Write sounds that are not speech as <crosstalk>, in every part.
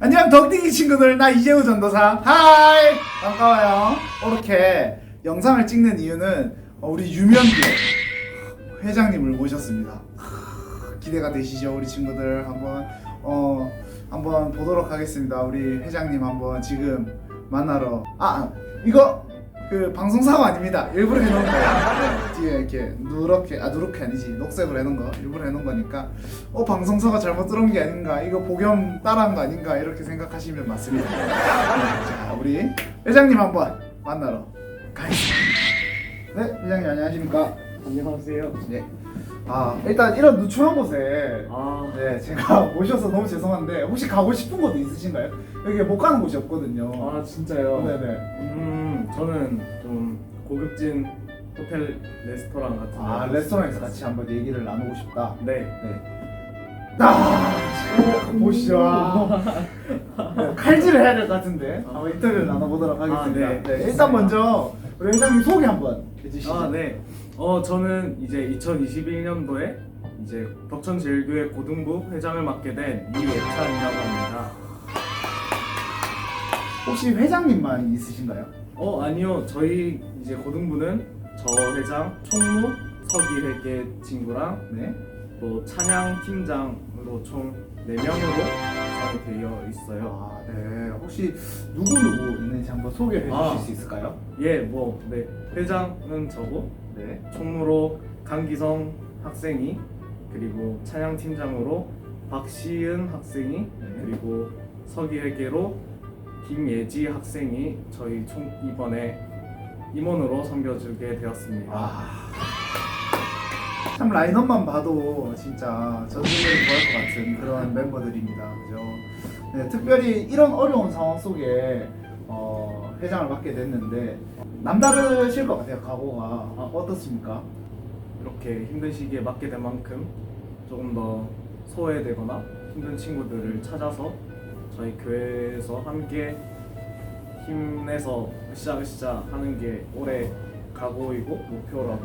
안녕 덕딩이 친구들. 나 이재우 전도사. 하이! 반가워요. 이렇게 영상을 찍는 이유는 어, 우리 유명기 회장님을 모셨습니다. 기대가 되시죠 우리 친구들? 한번 어 한번 보도록 하겠습니다. 우리 회장님 한번 지금 만나러. 아 이거 그 방송사고 아닙니다. 일부러 해놓은 거예요. 뒤에 이렇게 누렇게 아 누렇게 아니지. 녹색으로 해놓은 거. 일부러 해놓은 거니까. 어 방송사가 잘못 들어온 게 아닌가. 이거 복염 따라한 거 아닌가. 이렇게 생각하시면 맞습니다. 네, 자 우리 회장님 한번 만나러 가겠습니다. 네 회장님 안녕하십니까 안녕하세요. 네. 아 일단 이런 누추한 곳에 아, 네 제가 <laughs> 모셔서 너무 죄송한데 혹시 가고 싶은 곳도 있으신가요? 여기 못 가는 곳이 없거든요. 아 진짜요? 네네. 음, 저는 좀 고급진 호텔 레스토랑 같은 데아 레스토랑에서 같이 한번 얘기를 나누고 싶다. 네. 네. 아 지금 보시죠. 아. 네, 칼질을 해야 될 것 같은데 한번 인터뷰를 나눠보도록 하겠습니다. 아, 네. 네, 일단 먼저 우리 회장님 소개 한번 해주시죠. 아, 네. 어, 저는 이제 2021년도에 이제 덕천제일교회 고등부 회장을 맡게 된 이예찬이라고 합니다. 혹시 회장님만 있으신가요? 어, 아니요. 저희 이제 고등부는 저 회장, 총무, 서기 회계 친구랑 네. 또 찬양 팀장으로 총 4명으로 구성이 되어 있어요. 아, 네. 혹시 누구 누구 있는지 한번 소개해 주실 아. 수 있을까요? 예, 뭐, 네. 회장은 저고, 네. 총무로 강기성 학생이, 그리고 찬양 팀장으로 박시은 학생이, 네. 그리고 서기회계로 김예지 학생이 저희 총 이번에 임원으로 섬겨주게 되었습니다. 아. 참 라인업만 봐도 진짜 전국을 구할 것 같은 그런 멤버들입니다. 그죠? 네, 특별히 이런 어려운 상황 속에 어, 회장을 맡게 됐는데 남다르실 것 같아요. 각오가 아, 어떻습니까? 이렇게 힘든 시기에 맡게 된 만큼 조금 더 소외되거나 힘든 친구들을 찾아서 저희 교회에서 함께 힘내서 으쌰으쌰 하는 게 올해 각오이고 목표라고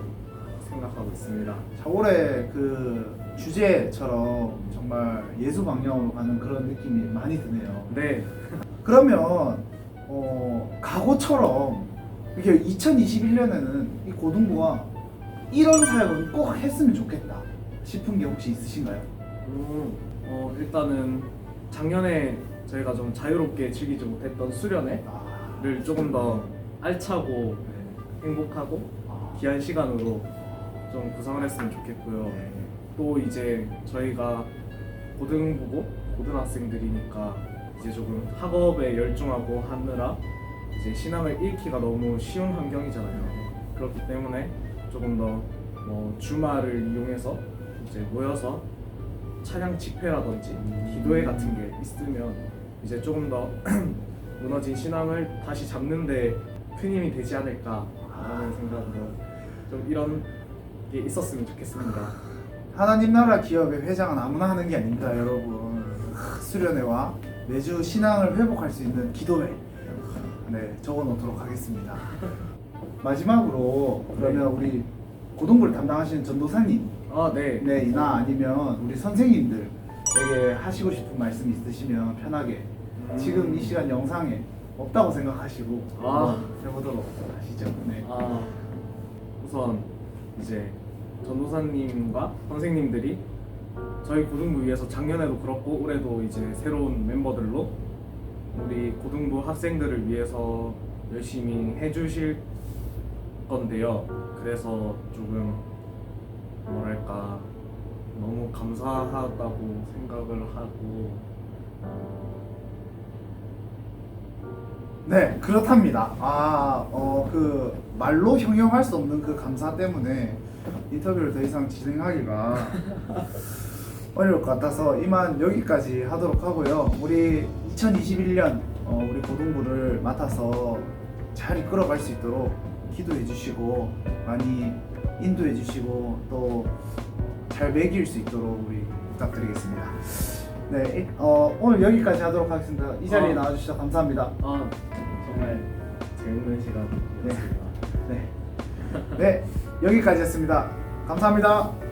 생각하고 있습니다. 자, 올해 그 주제처럼 정말 예수 방향으로 가는 그런 느낌이 많이 드네요. 네, <laughs> 그러면 어, 각오처럼 이렇게 2021년에는 이 고등부가 이런 사역을 꼭 했으면 좋겠다 싶은 게 혹시 있으신가요? 음, 어, 일단은 작년에 저희가 좀 자유롭게 즐기지 못했던 수련회를 아, 조금 더 알차고 네. 행복하고 아, 귀한 시간으로 좀 구성을 했으면 좋겠고요. 네. 또 이제 저희가 고등부고 고등학생들이니까 이제 조금 학업에 열중하고 하느라 이제 신앙을 잃기가 너무 쉬운 환경이잖아요. 그렇기 때문에 조금 더 뭐 주말을 이용해서 이제 모여서 찬양 집회라든지 기도회 같은 게 있으면 이제 조금 더 <clears throat> 무너진 신앙을 다시 잡는데 큰 힘이 되지 않을까라는 생각으로 좀 이런 게 있었으면 좋겠습니다. 하나님 나라 기업의 회장은 아무나 하는 게 아닙니다, 여러분. 하, 수련회와 매주 신앙을 회복할 수 있는 기도회. 네, 적어 놓도록 하겠습니다. 마지막으로 그러면 우리 고등부를 담당하시는 전도사님, 아 네. 네, 이나 아니면 우리 선생님들에게 하시고 싶은 말씀 있으시면 편하게 음. 지금 이 시간 영상에 없다고 생각하시고 아. 한번 해보도록 하시죠. 네. 아 우선 이제 전도사님과 선생님들이 저희 고등부 위해서 작년에도 그렇고 올해도 이제 새로운 멤버들로 우리 고등부 학생들을 위해서 열심히 해주실 건데요. 그래서 조금 뭐랄까 너무 감사하다고 생각을 하고 네, 그렇답니다. 아, 어, 그 말로 형용할 수 없는 그 감사 때문에 인터뷰를 더 이상 진행하기가 어려울 것 같아서 이만 여기까지 하도록 하고요. 우리 2021년 어, 우리 고등부를 맡아서 잘 이끌어갈 수 있도록 기도해 주시고 많이 인도해 주시고 또 잘 매길 수 있도록 우리 부탁드리겠습니다. 네, 이- 어, 오늘 여기까지 하도록 하겠습니다. 이 자리에 어. 나와주셔서 감사합니다. 아 정말 재밌는 시간이었습니다. 네. 네, 여기까지였습니다. 감사합니다.